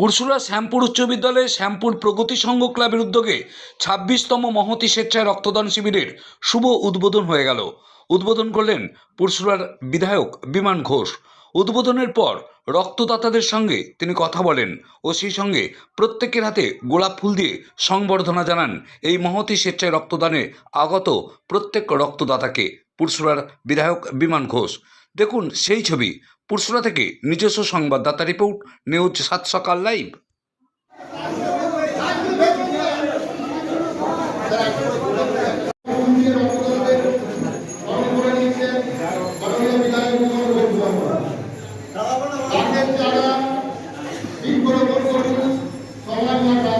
পুরসুরা শ্যামপুর উচ্চ বিদ্যালয়ে শ্যামপুর প্রগতি সংঘ ক্লাবের উদ্যোগে ছাব্বিশতম মহতি স্বেচ্ছায় রক্তদান শিবিরের শুভ উদ্বোধন হয়ে গেল। উদ্বোধন করলেন পুরসুরার বিধায়ক বিমান ঘোষ। উদ্বোধনের পর রক্তদাতাদের সঙ্গে তিনি কথা বলেন ও সেই সঙ্গে প্রত্যেকের হাতে গোলাপ ফুল দিয়ে সংবর্ধনা জানান এই মহতি স্বেচ্ছায় রক্তদানে আগত প্রত্যেক রক্তদাতাকে। পুরসুরার বিধায়ক বিমান ঘোষ। দেখুন সেই ছবি পুরসুরা থেকে নিজস্ব সংবাদদাতা রিপোর্ট নিউজ সাত সকাল লাইভ গাছের চারা বৃক্ষরোপণ করুন সবাই মাঠা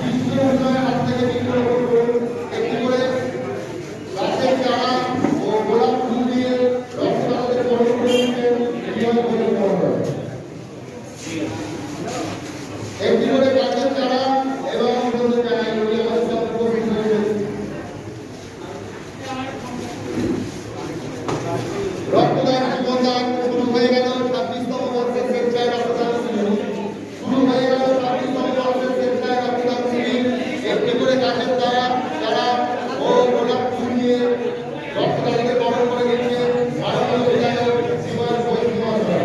বিশ্ব উন্নয়নের হাত থেকে বৃক্ষরোপণ করুন একটি করে গাছের চারা ও গোলাপ ফুল দিয়ে রক্তদাতাদের বরণ করে দিতে নিয়ম করে দেওয়া হয়। একটি করে গাছের চারা এবং জায়গায় রয়েছে আমাদের সব উপকৃত হয়েছে। রক্তদান জীবনদান শুরু হয়ে গেল ছাব্বিশতম বর্ষের স্বেচ্ছায় রক্তদান শিবির। শুরু হয়ে গেল ছাব্বিশতম বর্ষের স্বেচ্ছায় তারা রক্তদানকে বরণ করে দিচ্ছে মাননীয় বিধায়ক জীবন ঘোষ মহাশয়।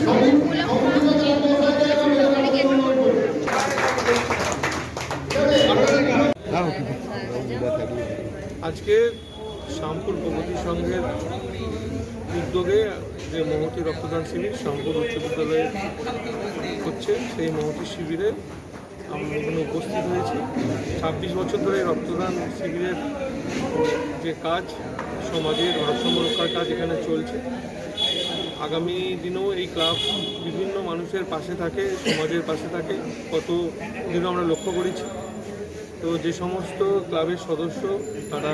আজকে শ্যামপুর প্রগতি সংঘের উদ্যোগে যে মহতি রক্তদান শিবির শ্যামপুর উচ্চ বিদ্যালয়ে হচ্ছে, সেই মহতি শিবিরে আমরা এখানে উপস্থিত হয়েছি। ছাব্বিশ বছর ধরে রক্তদান শিবিরের যে কাজ সমাজের ভারসাম্য রক্ষার কাজ এখানে চলছে। আগামী দিনেও এই ক্লাব বিভিন্ন মানুষের পাশে থাকে, সমাজের পাশে থাকে। কত দিনও আমরা লক্ষ্য করেছি। তো যে সমস্ত ক্লাবের সদস্য তারা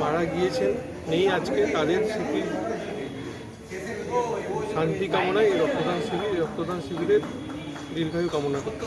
মারা গিয়েছেন, নেই আজকে তাদের স্মৃতির শান্তি কামনায়, এই রক্তদান শিবির রক্তদান শিবিরের দীর্ঘায়ু কামনা করতে